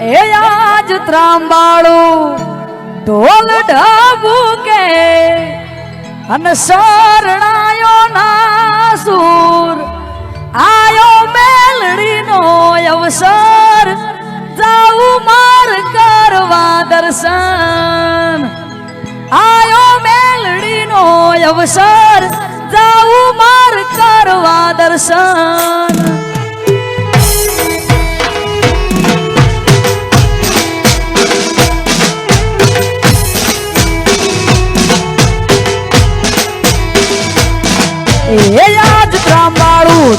એ આજ ત્રાંબાળું ઢોલ ઢબુકે અને શરણાયો ના સુર આયો મેલડીનો અવસર, જાઉં માર કરવા દર્શન. આયો મેલડીનો અવસર, જાઉં માર કરવા દર્શન.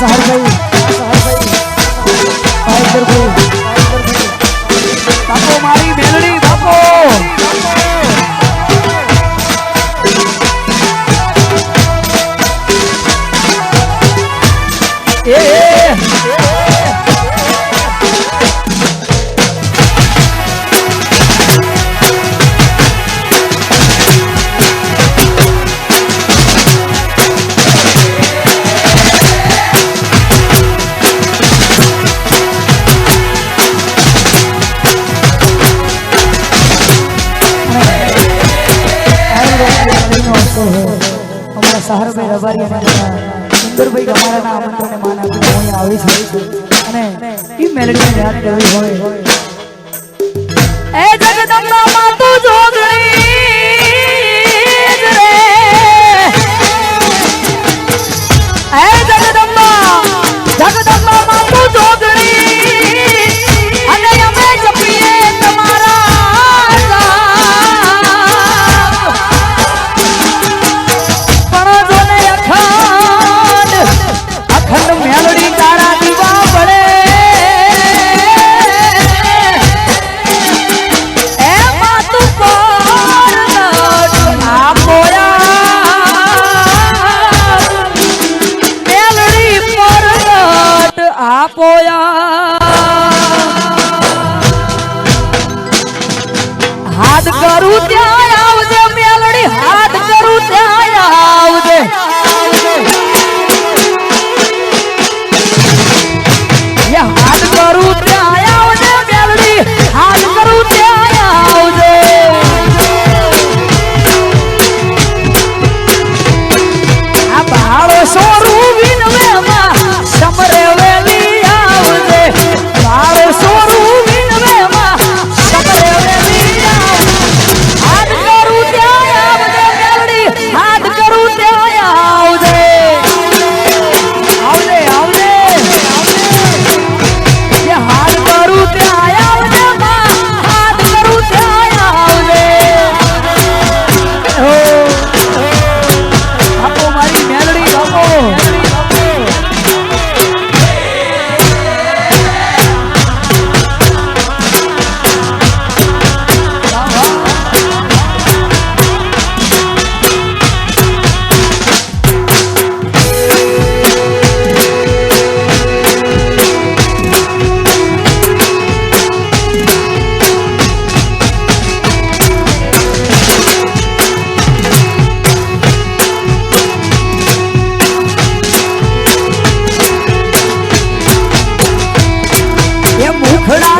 是还可以。અમારી સુંદરભાઈ અમારા આમંત્રણને માન આપીને હું આવી છું. અને એ મેલેડીને યાદ કરવી હોય. એ જગદંબા આપો Mùi.